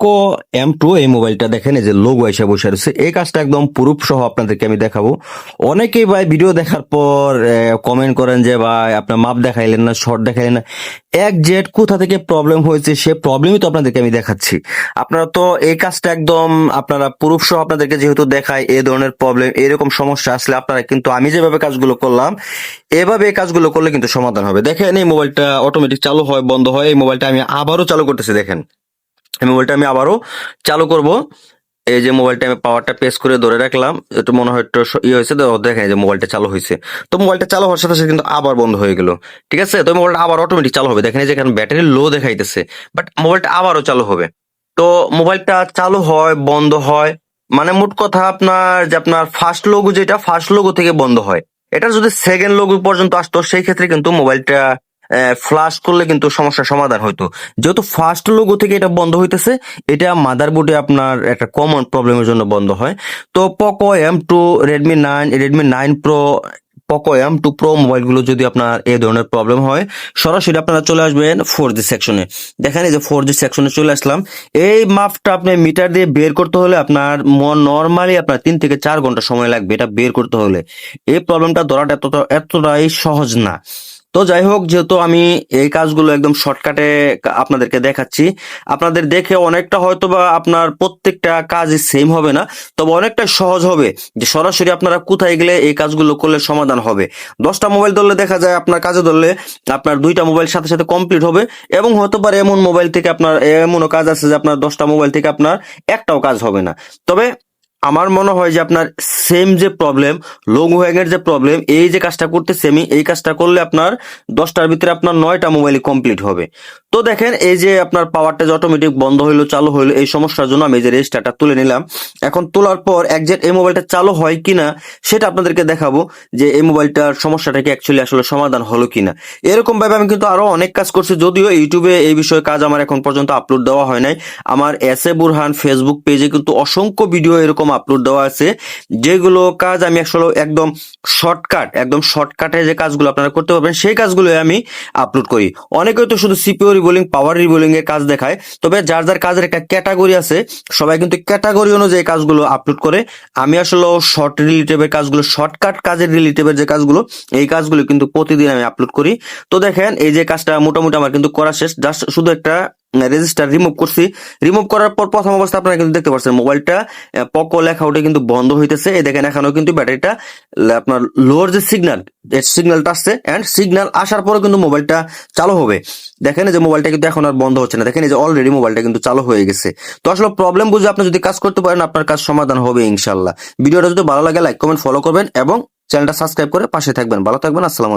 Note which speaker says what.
Speaker 1: Poco M two এই মোবাইলটা দেখেন, এই যে লোগো এসে বসে রয়েছে। এই কাজটা একদম প্রুফ সহ আপনাদেরকে আমি দেখাবো। অনেকেই ভাই ভিডিও দেখার পর কমেন্ট করেন যে, ভাই, আপনার মাপ দেখাইলেন না শর্ট দেখাইলেন না। এক জেট কোথা থেকে প্রবলেম হয়েছে, সে প্রবলেমই তো আপনাদেরকে আমি দেখাচ্ছি। আপনারা তো এই কাজটা একদম, আপনারা প্রুফ সহ আপনাদেরকে যেহেতু দেখায় এই ধরনের প্রবলেম এরকম সমস্যা আসলে আপনারা কিন্তু, আমি যেভাবে কাজগুলো করলাম, এভাবে এই কাজগুলো করলে কিন্তু সমাধান হবে। দেখেন, এই মোবাইলটা অটোমেটিক চালু হয়, বন্ধ হয়, এই মোবাইলটা আমি আবারও চালু করতেছি, দেখেন। এই মোবাইলটা আমি আবারও চালু করব। এই যে মোবাইলটা আমি পাওয়ারটা প্রেস করে ধরে রাখলাম, একটু মনে হয় একটু ইয়ে হয়েছে দেখেন যে মোবাইলটা চালু হয়েছে। তো মোবাইলটা চালু হওয়ার সাথে সাথে কিন্তু আবার বন্ধ হয়ে গেল। ঠিক আছে? তো মোবাইলটা আবার অটোমেটিক চালু হবে। দেখেন যে এখানে ব্যাটারি লো দেখাইতেছে বাট মোবাইলটা আবারও চালু হবে। তো মোবাইলটা চালু হয়, বন্ধ হয় মানে মোট কথা আপনার যে আপনার ফার্স্ট লোগো যেটা ফার্স্ট লোগো থেকে বন্ধ হয়। এটা যদি সেকেন্ড লোগো পর্যন্ত আসতো, সেই ক্ষেত্রে কিন্তু মোবাইলটা ফ্লাশ করলে কিন্তু সমস্যার সমাধান হইতো। যেহেতু ফার্স্ট লোগো থেকে এটা বন্ধ হইতেছে, এটা মাদারবোর্ডে আপনার একটা কমন প্রবলেমের জন্য বন্ধ হয়। তো Poco M two Redmi nine Redmi nine pro Poco M two pro মোবাইলগুলো যদি আপনার এই ধরনের প্রবলেম হয়, সরাসরি আপনারা চলে আসবেন ফোর জি সেকশনে দেখেন এই যে ফোর জি সেকশনে চলে আসলাম। এই মাপটা আপনি মিটার দিয়ে বের করতে হলে আপনার মন নর্মালি আপনার তিন থেকে চার ঘণ্টা সময় লাগবে এটা বের করতে হলে। এই প্রবলেমটা ধরাটা এতটা, এতটাই সহজ না। তো যাই হোক যেহেতু আমি এই কাজগুলো একদম শর্টকাটে আপনাদেরকে দেখাচ্ছি, আপনাদের দেখে অনেকটা হয়তো বা আপনার প্রত্যেকটা কাজই সেম হবে না, তবে অনেকটা সহজ হবে যে সরাসরি আপনারা কোথায় গেলে এই কাজগুলো করলে সমাধান হবে। দশটা মোবাইল ধরলে দেখা যায় আপনার কাজে ধরলে আপনার দুইটা মোবাইল সাথে সাথে কমপ্লিট হবে এবং হতে পারে এমন মোবাইল থেকে আপনার এমনও কাজ আছে যে আপনার দশটা মোবাইল থেকে আপনার একটাও কাজ হবে না। তবে আমার মনে হয় যে আপনার সেম যে প্রবলেম লং ওয়াগের যে প্রবলেম এই যে কাজটা করতে আমি, এই কাজটা করলে আপনার দশটার ভিতরে আপনার নয়টা মোবাইল কমপ্লিট হবে। তো দেখেন, এই যে আপনার পাওয়ারটা যে অটোমেটিক বন্ধ হইল, চালু হইল, এই সমস্যার জন্য আমি যে রেজিস্টারটা তুলে নিলাম। এখন তোলার পর একজ্যাক্ট এই মোবাইলটা চালু হয় কিনা, সেটা আপনাদেরকে দেখাবো যে এই মোবাইলটার সমস্যাটা কি অ্যাকচুয়ালি আসলে সমাধান হলো কিনা। এরকম ভাবে আমি কিন্তু আরও অনেক কাজ করছি, যদিও ইউটিউবে এই বিষয়ে কাজ আমার এখন পর্যন্ত আপলোড দেওয়া হয় নাই। আমার এস এ বুরহান ফেসবুক পেজে কিন্তু অসংখ্য ভিডিও এরকম আপলোড দেওয়া আছে, যেগুলো কাজ আমি আসলে একদম শর্টকাট একদম শর্টকাটে যে কাজগুলো আপনারা করতে পারবেন, সেই কাজগুলো আমি আপলোড করি। অনেকে তো শুধু সিপিও রিবোলিং পাওয়ার রিবোলিং এর কাজ দেখায়। তবে যার যার কাজের একটা ক্যাটাগরি আছে, সবাই কিন্তু ক্যাটাগরি অনুযায়ী কাজগুলো আপলোড করে। আমি আসলে শর্ট রিলেটিভের কাজগুলো শর্টকাট কাজের রিলেটিভের যে কাজগুলো, এই কাজগুলো কিন্তু প্রতিদিন আমি আপলোড করি। তো দেখেন, এই যে কাজটা মোটামুটি আমার কিন্তু করা শেষ। জাস্ট শুধু একটা রেজিস্টার রিমুভ করছি। রিমুভ করার পর প্রথম অবস্থা আপনারা কিন্তু দেখতে পাচ্ছেন, মোবাইলটা পকো লেখা ওটা কিন্তু বন্ধ হইতেছে। এই দেখেন, এখানেও কিন্তু ব্যাটারিটা আপনার লোয়ার যে সিগন্যাল সিগন্যালটা আসছে এন্ড সিগন্যাল আসার পরে কিন্তু মোবাইলটা চালু হবে। দেখেন যে মোবাইলটা কিন্তু এখন আর বন্ধ হচ্ছে না। দেখেন যে অলরেডি মোবাইলটা কিন্তু চালু হয়ে গেছে। তো আসলে প্রবলেম বুঝে আপনি যদি কাজ করতে পারেন, আপনার কাজ সমাধান হবে ইনশাল্লাহ ভিডিওটা যদি ভালো লাগে লাইক কমেন্ট ফলো করবেন এবং চ্যানেলটা সাবস্ক্রাইব করে পাশে থাকবেন। ভালো থাকবেন, আসসালাম